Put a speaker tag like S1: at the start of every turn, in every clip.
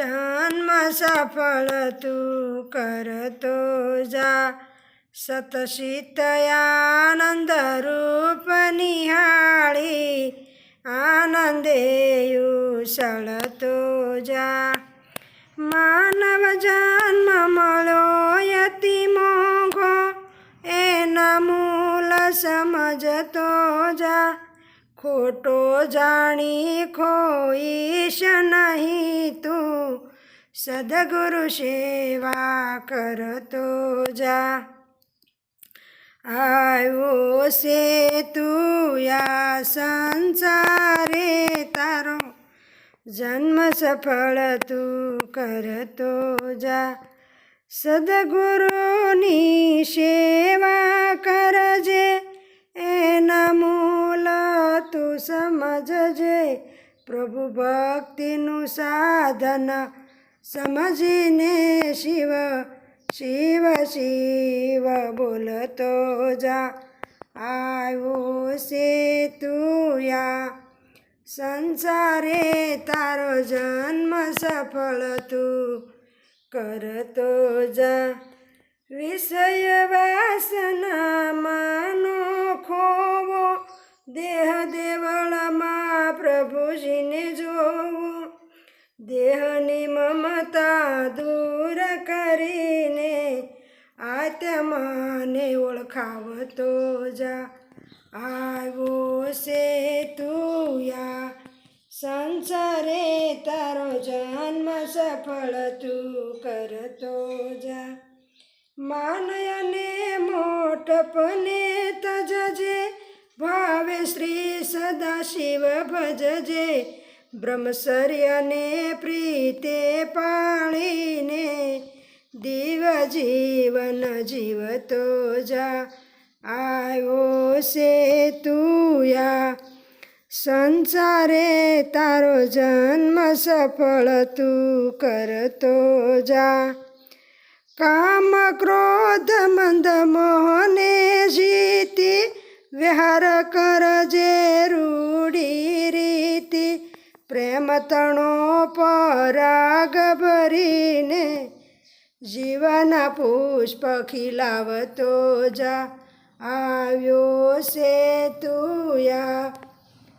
S1: જન્મ સફળ તું કરતો જા. સતશીતયાનંદ રૂપ નિહાળી, આનંદે સળતો જા. માનવ જન્મ મળો યતિ મોઘો, એના મૂલ સમજતો જા. ખોટો જાણી ખોઈશ નહીં તું. સદગુરુ સેવા કરતો જા. આવ્યો છે તું યા સંસારે તારો. જન્મ સફળ તું કરતો જા. સદગુરુની સેવા કરજે, એના મૂલ તું સમજજે. પ્રભુ ભક્તિનું સાધન સમજીને શિવ શિવ શિવ બોલતો જા. આવ્યો છે તું યા. સંસારે તારો જન્મ સફળ તું કરતો જા. વિષય વાસના માનો ખોવો દેહ દેવળમાં પ્રભુજીને દેહની મમતા દૂર કરીને આત્માને ઓળખાવતો જા. આવ્યો છે તું યા સંસારે, તારો જન્મ સફળ તું કરતો જા. માનયને મોટપને તજજે, ભાવે શ્રી સદાશિવ ભજજે બ્રહ્મચર્યને પ્રીતે પાળીને દિવ જીવન જીવતો જા. આવ્યો છે તુયા સંસારે તારો જન્મ સફળ તું કરતો જા. કામ ક્રોધ મંદ મોહને જીતી, વિહાર કરજે પ્રેમ પરાગ ભરીને જીવન પુષ્પ ખીલાવતો જા. આવ્યો છે તુયા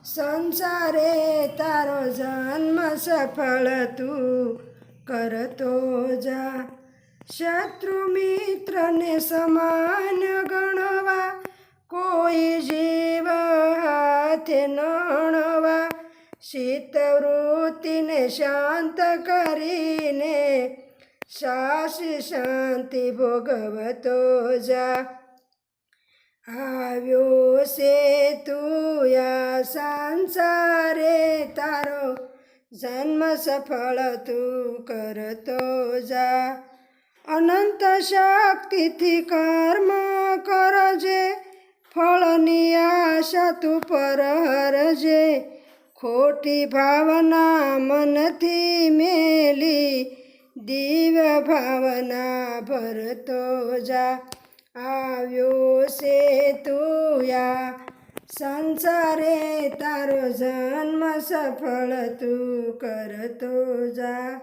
S1: સંસારે તારો જન્મ સફળ તું કરતો જા. શત્રુ મિત્રને સમાન ગણવા, કોઈ જીવ હાથે નણવા શીતવૃત્તિને શાંત કરીને શાસી શાંતિ ભોગવતો જા આવ્યો છે તું યા સંસારે તારો જન્મ સફળ તું કરતો જા અનંત શક્તિથી કર્મ કરજે ફળની આશા તું પર હરજે ખોટી ભાવના મનથી મેલી દિવ્ય ભાવના ભરતો જા. આવ્યો છે તુયા સંસારે તારો જન્મ સફળ તું કરતો જા.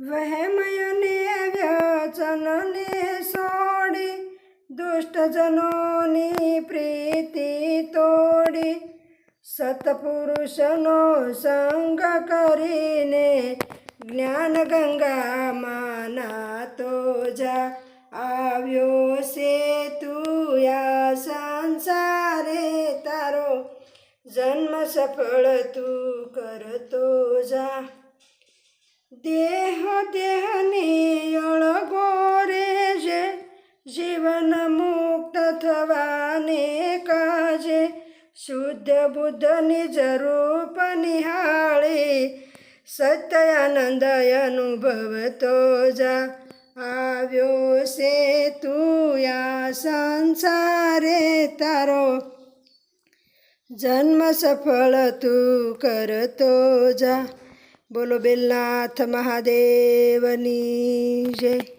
S1: વહેમયને વ્યચનને છોડી દુષ્ટજનોની પ્રીતિ સતપુરુષનો સંગ કરીને જ્ઞાન ગંગામાં નાતો જા. આવ્યો છે તું આ સંસારે તારો જન્મ સફળ તું કરતો જા. દેહ દેહને અળગો રે છે જીવન મુક્ત થવાને શુદ્ધ બુદ્ધની જરૂપ નિહાળી સત્યાનંદ અનુભવતો જા આવ્યો છે તું યા સંસારે તારો. જન્મ સફળ તું કરતો જા. બોલો બેલનાથ મહાદેવની જય.